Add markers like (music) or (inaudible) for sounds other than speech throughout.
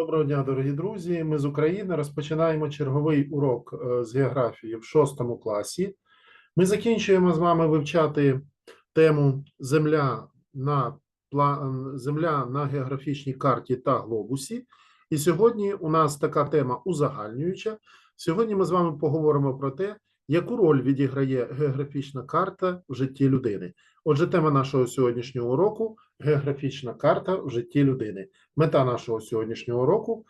Доброго дня, дорогі друзі. Ми з України розпочинаємо черговий урок е, з географії в шостому класі. Ми закінчуємо з вами вивчати тему Земля на Земля на географічній карті та глобусі. І сьогодні у нас така тема узагальнююча. Сьогодні ми з вами поговоримо про те, яку роль відіграє географічна карта в житті людини. Отже, тема нашого сьогоднішнього уроку географічна карта в житті людини. Мета нашого сьогоднішнього уроку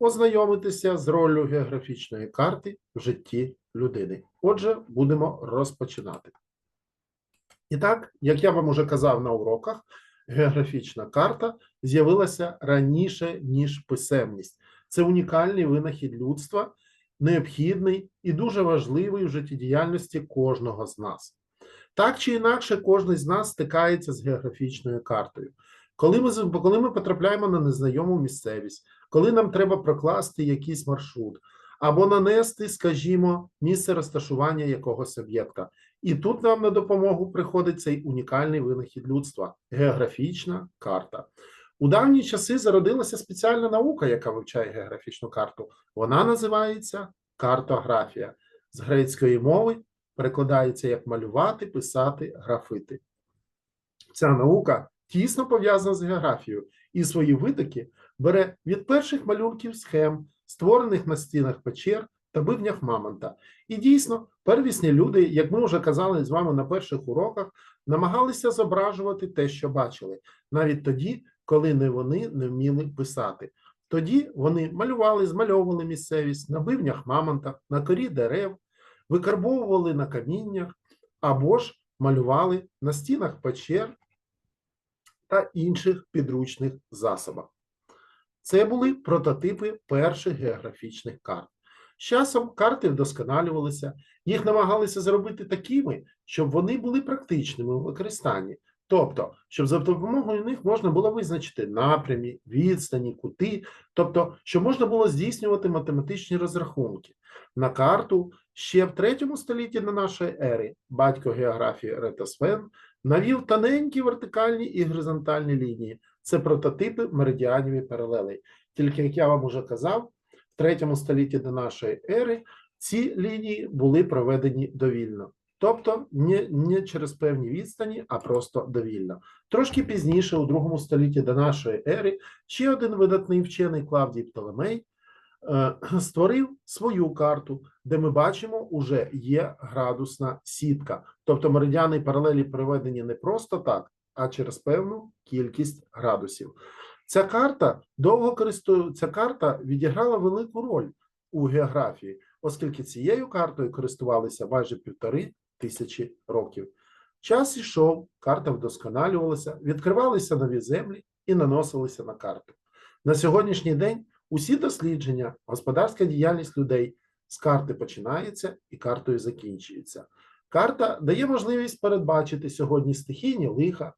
ознайомитися з роллю географічної карти в житті людини. Отже, будемо розпочинати. І так, як я вам уже казав на уроках, географічна карта з'явилася раніше, ніж писемність. Це унікальний винахід людства, необхідний і дуже важливий в життєдіяльності кожного з нас. Так чи інакше, кожен з нас стикається з географічною картою. Коли ми, коли ми потрапляємо на незнайому місцевість, коли нам треба прокласти якийсь маршрут або нанести, скажімо, місце розташування якогось об'єкта. І тут нам на допомогу приходить цей унікальний винахід людства географічна карта. У давні часи зародилася спеціальна наука, яка вивчає географічну карту. Вона називається картографія. З грецької мови перекладається як малювати, писати, графити. Ця наука тісно пов'язана з географією і свої витоки бере від перших малюнків схем, створених на стінах печер та бивнях мамонта. І дійсно, первісні люди, як ми вже казали з вами на перших уроках, намагалися зображувати те, що бачили, навіть тоді, коли не вони не вміли писати. Тоді вони малювали, змальовували місцевість на бивнях мамонта, на корі дерев, викарбовували на каміннях або ж малювали на стінах печер та інших підручних засобах. Це були прототипи перших географічних карт. З часом карти вдосконалювалися, їх намагалися зробити такими, щоб вони були практичними у використанні. Тобто, щоб за допомогою них можна було визначити напрямі, відстані, кути, тобто, щоб можна було здійснювати математичні розрахунки. На карту ще в третьому столітті на нашої ери батько географії Ретосфен навів тоненькі вертикальні і горизонтальні лінії. Це прототипи меридіанів і паралелей. Тільки, як я вам уже казав, в третьому столітті до нашої ери ці лінії були проведені довільно. Тобто не, не через певні відстані, а просто довільно. Трошки пізніше, у другому столітті до нашої ери, ще один видатний вчений Клавдій Птолемей е, (clears throat) створив свою карту, де ми бачимо, уже є градусна сітка. Тобто меридіани паралелі проведені не просто так, а через певну кількість градусів. Ця карта довго користу... ця карта відіграла велику роль у географії, оскільки цією картою користувалися майже півтори тисячі років. Час ішов, карта вдосконалювалася, відкривалися нові землі і наносилися на карту. На сьогоднішній день усі дослідження, господарська діяльність людей з карти починається і картою закінчується. Карта дає можливість передбачити сьогодні стихійні лиха,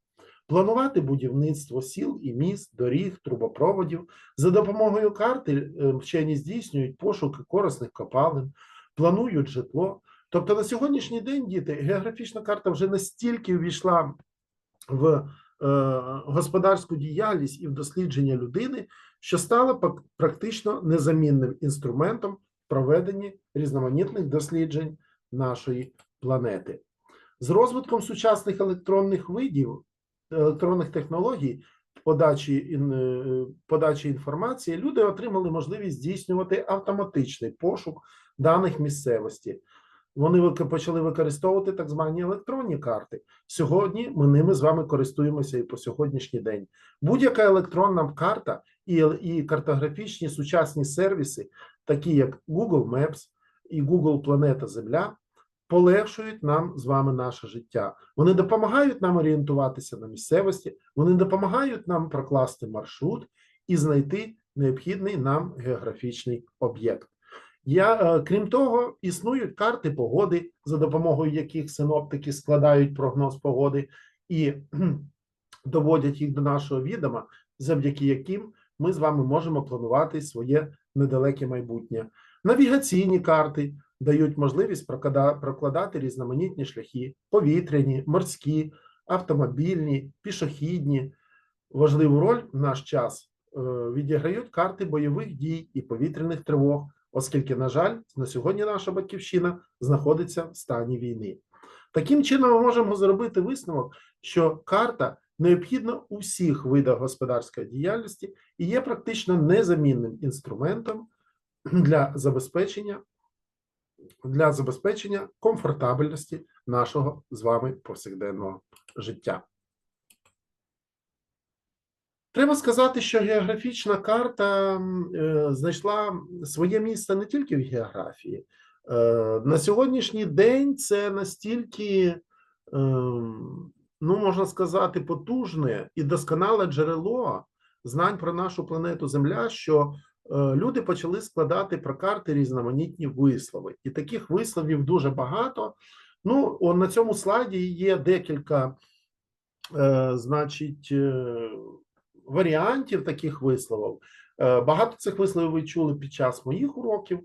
планувати будівництво сіл і міст, доріг, трубопроводів. За допомогою карти е, вчені здійснюють пошуки корисних копалин, планують житло. Тобто на сьогоднішній день діти географічна карта вже настільки увійшла в е, господарську діяльність і в дослідження людини, що стала практично незамінним інструментом в проведенні різноманітних досліджень нашої планети. З розвитком сучасних електронних видів, електронних технологій подачі, е, подачі інформації, люди отримали можливість здійснювати автоматичний пошук даних місцевості. Вони почали використовувати так звані електронні карти. Сьогодні ми ними з вами користуємося і по сьогоднішній день. Будь-яка електронна карта і, і картографічні сучасні сервіси, такі як Google Maps і Google Планета Земля, полегшують нам з вами наше життя. Вони допомагають нам орієнтуватися на місцевості, вони допомагають нам прокласти маршрут і знайти необхідний нам географічний об'єкт. Я, е, крім того, існують карти погоди, за допомогою яких синоптики складають прогноз погоди і доводять їх до нашого відома, завдяки яким ми з вами можемо планувати своє недалеке майбутнє. Навігаційні карти дають можливість прокладати різноманітні шляхи: повітряні, морські, автомобільні, пішохідні. Важливу роль в наш час відіграють карти бойових дій і повітряних тривог, оскільки, на жаль, на сьогодні наша батьківщина знаходиться в стані війни. Таким чином, ми можемо зробити висновок, що карта необхідна у всіх видах господарської діяльності і є практично незамінним інструментом для забезпечення для забезпечення комфортабельності нашого з вами повсякденного життя. Треба сказати, що географічна карта е, знайшла своє місце не тільки в географії. Е, На сьогоднішній день це настільки, ем, ну можна сказати, потужне і досконале джерело знань про нашу планету Земля, що е, люди почали складати про карти різноманітні вислови. І таких висловів дуже багато. Ну, на цьому слайді є декілька, е, значить, е, варіантів таких висловів. Е, Багато цих висловів ви чули під час моїх уроків.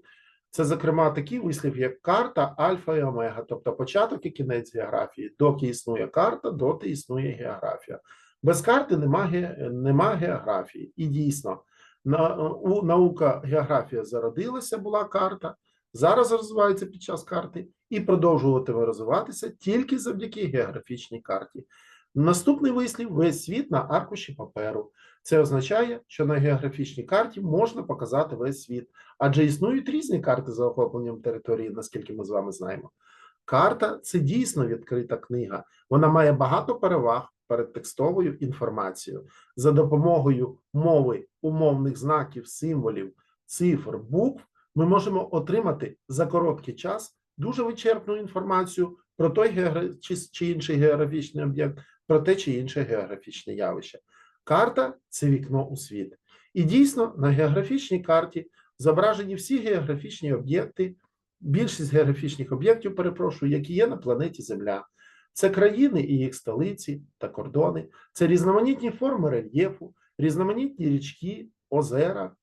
Це, зокрема, такий вислів, як карта альфа і омега, тобто початок і кінець географії. Доки існує карта, доти існує географія. Без карти нема, нема географії. І дійсно, наука географія зародилася, була карта, зараз розвивається під час карти і продовжуватиме розвиватися тільки завдяки географічній карті. Наступний вислів весь світ на аркуші паперу. Це означає, що на географічній карті можна показати весь світ, адже існують різні карти за охопленням території, наскільки ми з вами знаємо. Карта це дійсно відкрита книга. Вона має багато переваг перед текстовою інформацією. За допомогою мови, умовних знаків, символів, цифр, букв ми можемо отримати за короткий час дуже вичерпну інформацію про той чи, чи інший географічний об'єкт, про те чи інше географічне явище. Карта це вікно у світ. І дійсно на географічній карті зображені всі географічні об'єкти, більшість географічних об'єктів, перепрошую, які є на планеті Земля. Це країни і їх столиці та кордони, це різноманітні форми рельєфу, різноманітні річки, озера,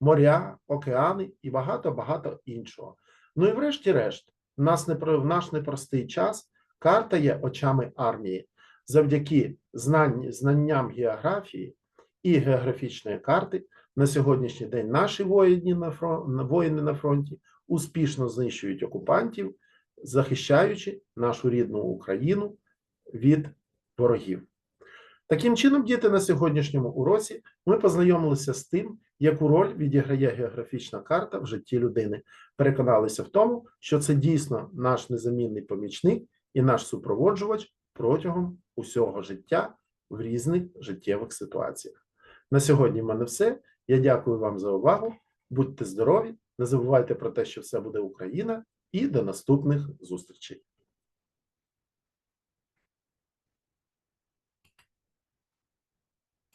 моря, океани і багато-багато іншого. Ну і врешті-решт, в нас не в наш непростий час карта є очами армії. Завдяки знань, знанням географії і географічної карти на сьогоднішній день наші воїни на фронт, воїни на фронті успішно знищують окупантів, захищаючи нашу рідну Україну від ворогів. Таким чином, діти, на сьогоднішньому уроці ми познайомилися з тим, яку роль відіграє географічна карта в житті людини. Переконалися в тому, що це дійсно наш незамінний помічник і наш супроводжувач протягом усього життя в різних життєвих ситуаціях. На сьогодні в мене все. Я дякую вам за увагу. Будьте здорові, не забувайте про те, що все буде Україна, і до наступних зустрічей.